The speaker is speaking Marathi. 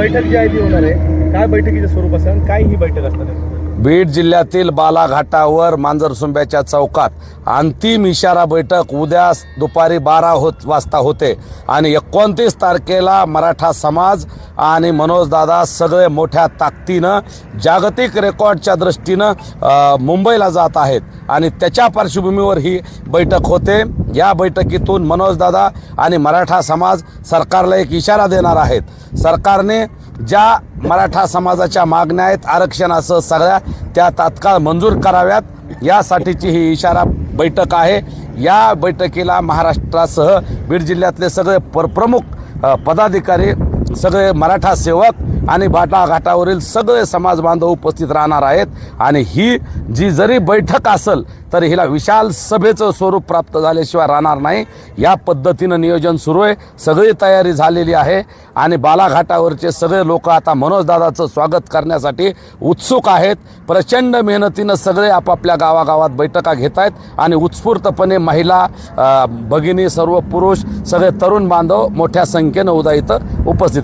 बैठक जी आहे ती होणार आहे. काय बैठकीचं स्वरूप असेल काय ही बैठक असणार आहे? बीड जिल्ह्यातील बालाघाटावर मांजरसुंब्याच्या चौकात अंतिम इशारा बैठक उद्या दुपारी बारा होत वाजता होते आणि एकोणतीस तारखेला मराठा समाज आणि मनोजदादा सगळे मोठ्या ताकदीनं जागतिक रेकॉर्डच्या दृष्टीनं मुंबईला जात आहेत आणि त्याच्या पार्श्वभूमीवर ही बैठक होते. या बैठकीतून मनोजदादा आणि मराठा समाज सरकारला एक इशारा देणार आहेत. सरकारने ज्या मराठा समाजाच्या मागण्या आहेत आरक्षणासह सगळ्या त्या तात्काळ मंजूर कराव्यात. यासाठीची ही इशारा बैठक आहे. या बैठकीला महाराष्ट्रासह बीड जिल्ह्यातले सगळे पर प्रमुख पदाधिकारी सगळे मराठा सेवक आणि बाटाघाटावरील सगळे समाज बांधव उपस्थित राहणार आहेत. आणि ही जी जरी बैठक असेल तर हिला विशाल सभेचं स्वरूप प्राप्त झाल्याशिवाय राहणार नाही. या पद्धतीनं नियोजन सुरू आहे. सगळी तयारी झालेली आहे. आणि बालाघाटावरचे सगळे लोक आता मनोजदादाचं स्वागत करण्यासाठी उत्सुक आहेत. प्रचंड मेहनतीनं सगळे आपापल्या गावागावात बैठका घेत आहेत. आणि उत्स्फूर्तपणे महिला भगिनी सर्व पुरुष सगळे तरुण बांधव मोठ्या संख्येनं उद्या इथं उपस्थित